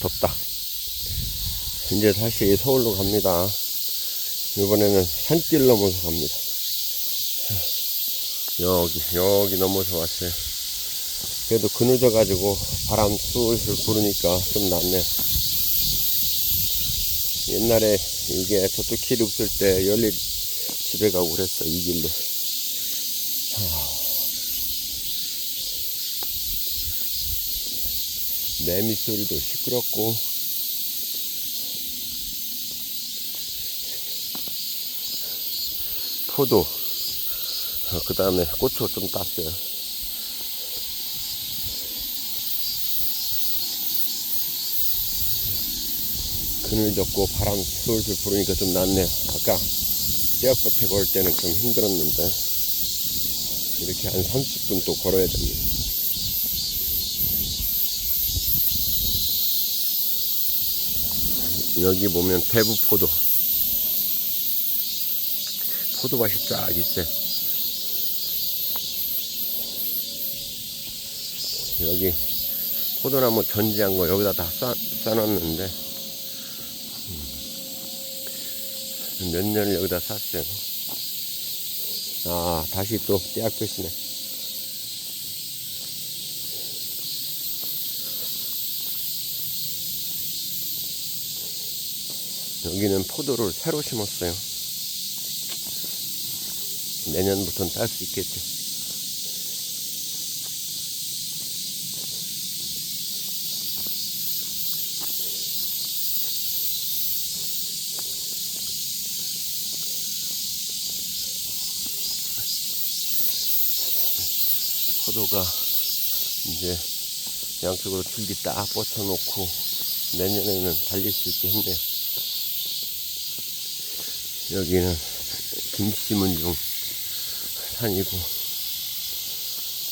덥다. 이제 다시 서울로 갑니다. 이번에는 산길 넘어서 갑니다. 여기, 여기 넘어서 왔어요. 그래도 그늘져가지고 바람 술술 부르니까 좀 낫네요. 옛날에 이게 저쪽 길 없을 때 열일 집에 가고 그랬어, 이 길로. 매미 소리도 시끄럽고. 포도. 그 다음에 고추 좀 땄어요. 그늘 졌고 바람 솔솔 부르니까 좀 낫네요 아까 떼어볕에 걸 때는 좀 힘들었는데. 이렇게 한 30분 또 걸어야 됩니다 여기 보면 대부 포도. 포도밭이 쫙 있어요. 여기 포도나무 전지한 거 여기다 다 싸, 싸놨는데 음, 몇 년을 여기다 쌌어요. 아 다시 또 떼약볕이네 여기는 포도를 새로 심었어요. 내년부터는 딸 수 있겠죠. 포도가 이제 양쪽으로 줄기 딱 뻗쳐놓고 내년에는 달릴 수 있게 했네요. 여기는 김 심은 중 산이고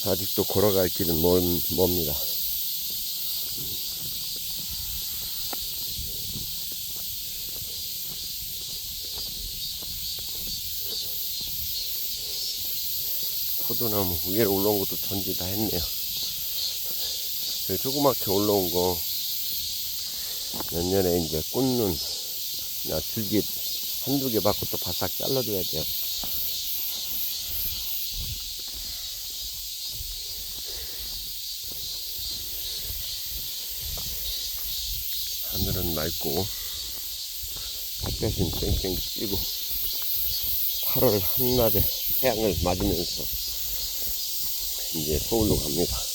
아직도 걸어갈 길은 먼, 멉니다. 포도나무 위에 올라온 것도 전지 다 했네요. 그 조그맣게 올라온 거 몇 년에 이제 꽂는 나 줄기 한두 개 받고 또 바싹 잘라줘야 돼요. 하늘은 맑고 햇볕은 쨍쨍 찌고 8월 한낮에 태양을 맞으면서 이제 서울로 갑니다.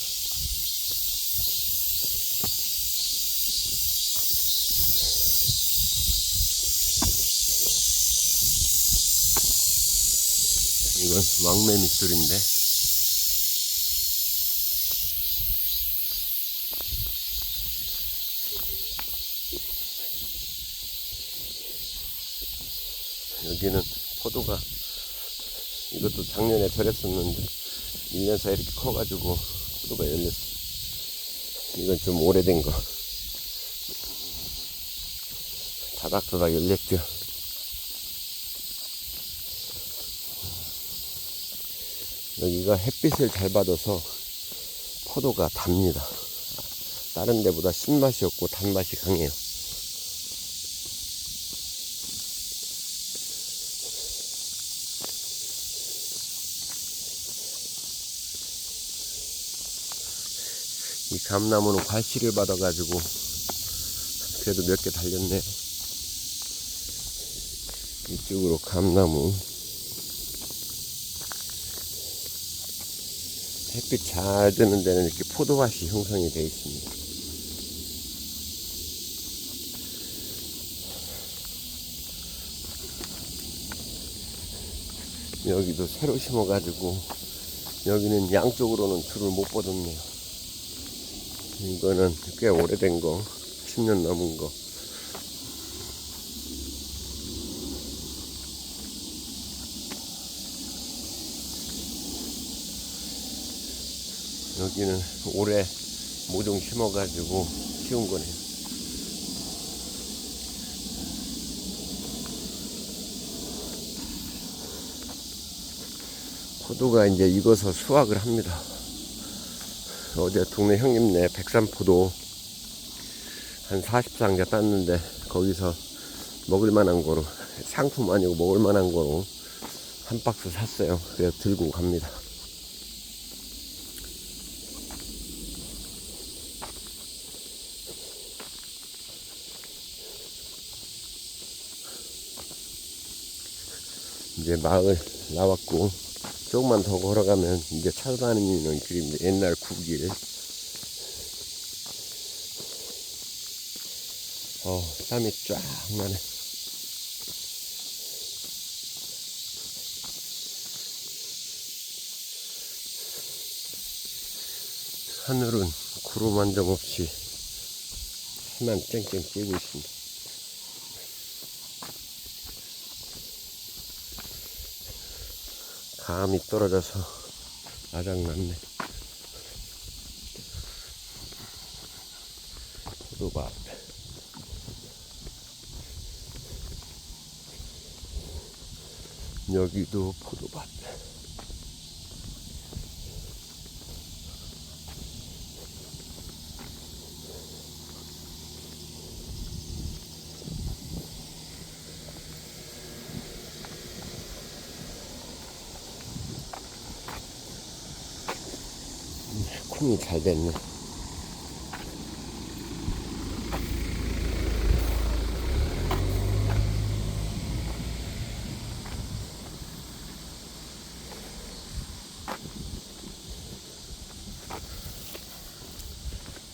이건 왕매 밑줄인데. 여기는 포도가 이것도 작년에 절했었는데 1년 사이 이렇게 커가지고 포도가 열렸어. 이건 좀 오래된 거. 다닥다닥 열렸죠 여기가 햇빛을 잘 받아서 포도가 답니다. 다른 데보다 신맛이 없고 단맛이 강해요. 이 감나무는 과실을 받아가지고 그래도 몇 개 달렸네요. 이쪽으로 감나무 햇빛 잘 드는 데는 이렇게 포도밭이 형성이 되어 있습니다. 여기도 새로 심어가지고 여기는 양쪽으로는 줄을 못 뻗었네요. 이거는 꽤 오래된 거, 10년 넘은 거. 여기는 올해 모종 심어가지고 키운 거네요. 포도가 이제 익어서 수확을 합니다. 어제 동네 형님네 백산포도 한 40상자 땄는데 거기서 먹을 만한 거로 상품 아니고 먹을 만한 거로 한 박스 샀어요. 그래서 들고 갑니다. 이제 마을 나왔고 조금만 더 걸어가면 이제 찾아다니는 길입니다. 옛날 구길. 어, 땀이 쫙 나네. 하늘은 구름 한 점 없이 해만 쨍쨍 찌고 있습니다. 감이 떨어져서 아작났네. 포도밭. 여기도 포도밭. 콩이 잘 됐네.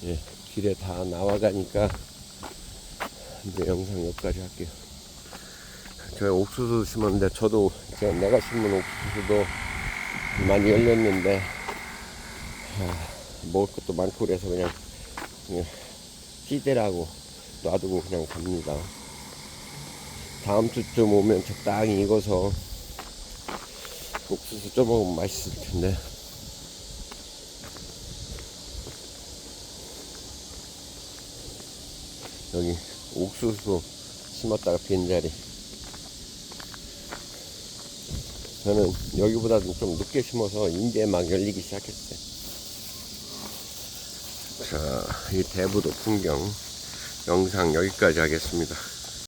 예, 길에 다 나와가니까 이제 영상 여기까지 할게요. 제가 옥수수 심었는데 저도 제가 내가 심은 옥수수도 많이 열렸는데 먹을 것도 많고 그래서 그냥, 그냥 찌대라고 놔두고 그냥 갑니다. 다음 주쯤 오면 적당히 익어서 옥수수 쪄 먹으면 맛있을 텐데. 여기 옥수수 심었다가 빈 자리. 저는 여기보다도 좀 늦게 심어서 이제 막 열리기 시작했어요. 자, 이 대부도 풍경 영상 여기까지 하겠습니다.